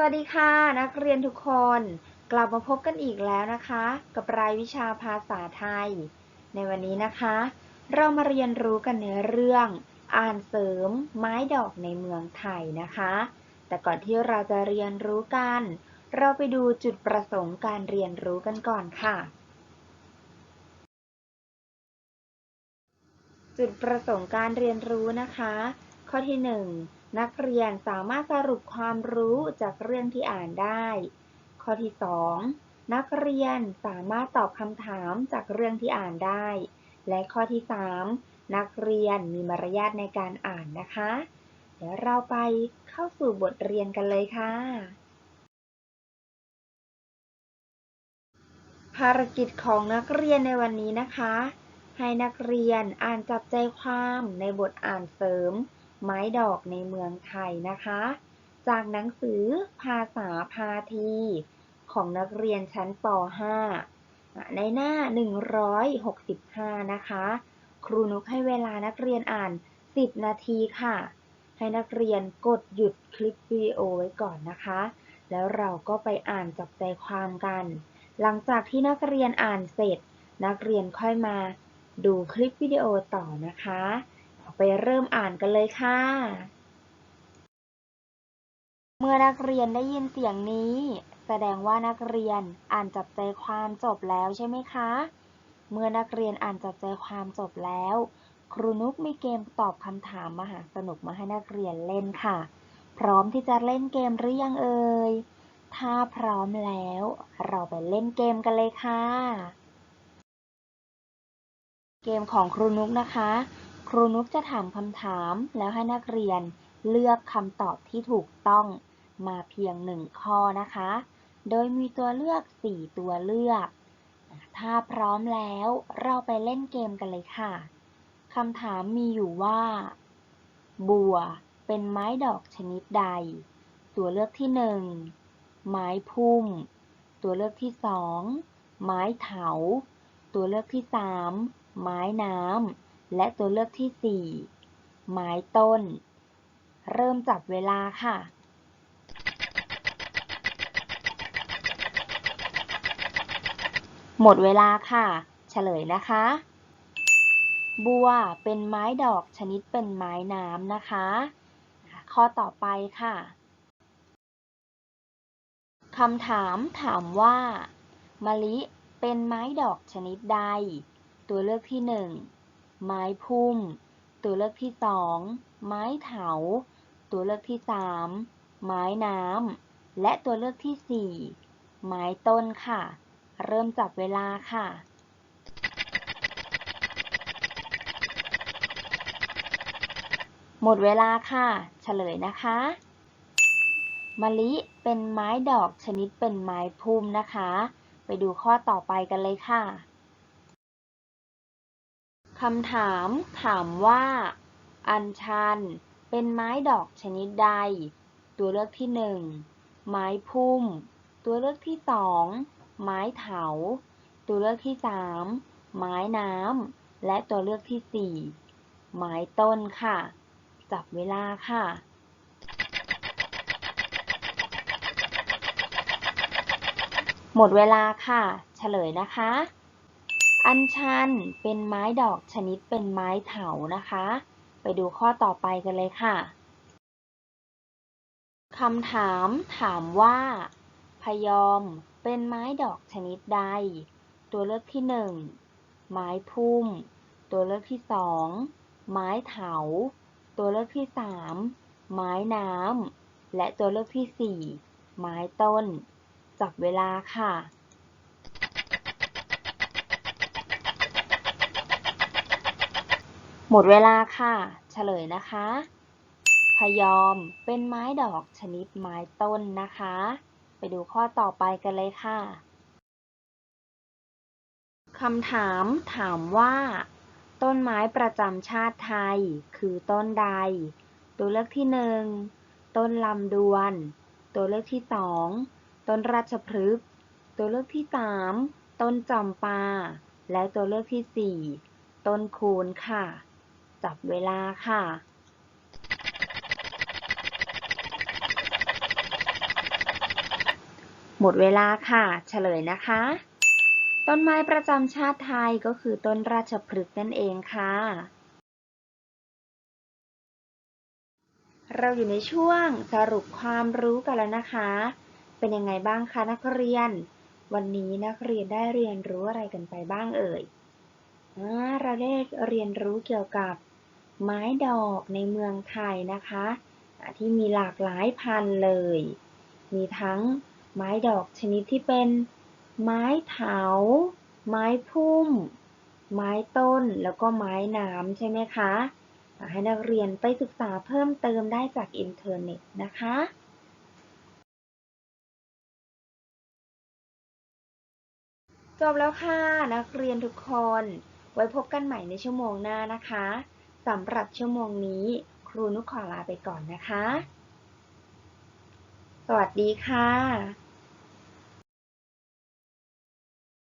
สวัสดีค่ะนักเรียนทุกคน กลับมาพบกันอีกแล้วนะคะ กับรายวิชาภาษาไทย ในวันนี้นะคะ เรามาเรียนรู้กันในเรื่อง อ่านเสริมไม้ดอกในเมืองไทยนะคะ แต่ก่อนที่เราจะเรียนรู้กัน เราไปดูจุดประสงค์การเรียนรู้กันก่อนค่ะ จุดประสงค์การเรียนรู้นะคะ ข้อที่ 1 นักเรียนสามารถสรุปความรู้จากเรื่องที่อ่านได้ ข้อที่ 2 นักเรียนสามารถตอบคำถามจากเรื่องที่อ่านได้ และข้อที่ 3 นักเรียนมีมารยาทในการอ่านนะคะ เดี๋ยวเราไปเข้าสู่บทเรียนกันเลยค่ะ ภารกิจของนักเรียนในวันนี้นะคะ ให้นักเรียนอ่านจับใจความในบทอ่านเสริม ไม้ดอกในเมืองไทยนะคะ จากหนังสือภาษาพาที ของนักเรียนชั้นป .5 ในหน้า 165 นะคะ ครูนุกให้เวลานักเรียนอ่าน 10 นาทีค่ะ ให้นักเรียนกดหยุดคลิปวิดีโอไว้ก่อนนะคะ แล้วเราก็ไปอ่านจับใจความกัน หลังจากที่นักเรียนอ่านเสร็จ นักเรียนค่อยมาดูคลิปวิดีโอต่อนะคะ ไปเริ่มอ่านกันเลยค่ะ เมื่อนักเรียนได้ยินเสียงนี้ แสดงว่านักเรียนอ่านจับใจความจบแล้วใช่ไหมคะ เมื่อนักเรียนอ่านจับใจความจบแล้ว ครูนุกมีเกมตอบคำถามมหาสนุกมาให้นักเรียนเล่นค่ะ พร้อมที่จะเล่นเกมหรือยังเอ่ย ถ้าพร้อมแล้ว เราไปเล่นเกมกันเลยค่ะ เกมของครูนุกนะคะ ครูนุกจะถามคำถามแล้วให้นักเรียนเลือกคำตอบที่ถูกต้องมาเพียงหนึ่งข้อนะคะ โดยมีตัวเลือก 4 ตัวเลือก ถ้าพร้อมแล้วเราไปเล่นเกมกันเลยค่ะ คำถามมีอยู่ว่า บัวเป็นไม้ดอกชนิดใด ตัวเลือกที่ 1 ไม้พุ่ม ตัวเลือกที่ 2 ไม้เถา ตัวเลือกที่ 3 ไม้น้ำ และตัวเลือกที่ 4 ไม้ต้น เริ่มจับเวลาค่ะ หมดเวลาค่ะ เฉลยนะคะ บัวเป็นไม้ดอกชนิดเป็นไม้น้ำนะคะ ข้อต่อไปค่ะคำถามถามว่ามะลิเป็นไม้ดอกชนิดใด ตัวเลือกที่ 1 ไม้พุ่ม ตัวเลือกที่2ไม้เถา ตัวเลือกที่3ไม้น้ำ และตัวเลือกที่4ไม้ต้นค่ะ เริ่มจับเวลาค่ะหมดเวลาค่ะ เฉลยนะคะ มะลิเป็นไม้ดอกชนิดเป็นไม้พุ่มนะคะ ไปดูข้อต่อไปกันเลยค่ะ คำถามถามว่า อัญชัน เป็นไม้ดอกชนิดใด ตัวเลือกที่1ไม้พุ่ม ตัวเลือกที่2ไม้เถา ตัวเลือกที่3ไม้น้ำ และตัวเลือกที่4ไม้ต้นค่ะ จับเวลาค่ะหมดเวลาค่ะ เฉลยนะคะ อัญชันเป็นไม้ดอกชนิดเป็นไม้เถานะคะ ไปดูข้อต่อไปกันเลยค่ะคำถามถามว่า พยอมเป็นไม้ดอกชนิดใด ตัวเลือกที่ 1 ไม้พุ่ม ตัวเลือกที่ 2 ไม้เถา ตัวเลือกที่ 3 ไม้น้ำและตัวเลือกที่ 4 ไม้ต้น จับเวลาค่ะ หมดเวลาค่ะ เฉลยนะคะ พยอมเป็นไม้ดอกชนิดไม้ต้นนะคะ ไปดูข้อต่อไปกันเลยค่ะคำถามถามว่า ต้นไม้ประจำชาติไทยคือต้นใด ตัวเลือกที่1ต้นลำดวน ตัวเลือกที่2ต้นราชพฤกษ์ตัวเลือกที่3ต้นจำปา และตัวเลือกที่4ต้นคูนค่ะ จับเวลาค่ะ หมดเวลาค่ะ เฉลยนะคะ ต้นไม้ประจำชาติไทยก็คือต้นราชพฤกษ์นั่นเองค่ะ เราอยู่ในช่วงสรุปความรู้กันแล้วนะคะ เป็นยังไงบ้างคะนักเรียน วันนี้นักเรียนได้เรียนรู้อะไรกันไปบ้างเอ่ยอเราได้เรียนรู้เกี่ยวกับ ไม้ดอกในเมืองไทยนะคะ ที่มีหลากหลายพันธุ์เลย มีทั้งไม้ดอกชนิดที่เป็นไม้เถา ไม้พุ่ม ไม้ต้น แล้วก็ไม้น้ำใช่ไหมคะ ให้นักเรียนไปศึกษาเพิ่มเติมได้จากอินเทอร์เน็ตนะคะจบแล้วค่ะ นักเรียนทุกคน ไว้พบกันใหม่ในชั่วโมงหน้านะคะ สำหรับชั่วโมงนี้ ครูนุกขอลาไปก่อนนะคะ สวัสดีค่ะ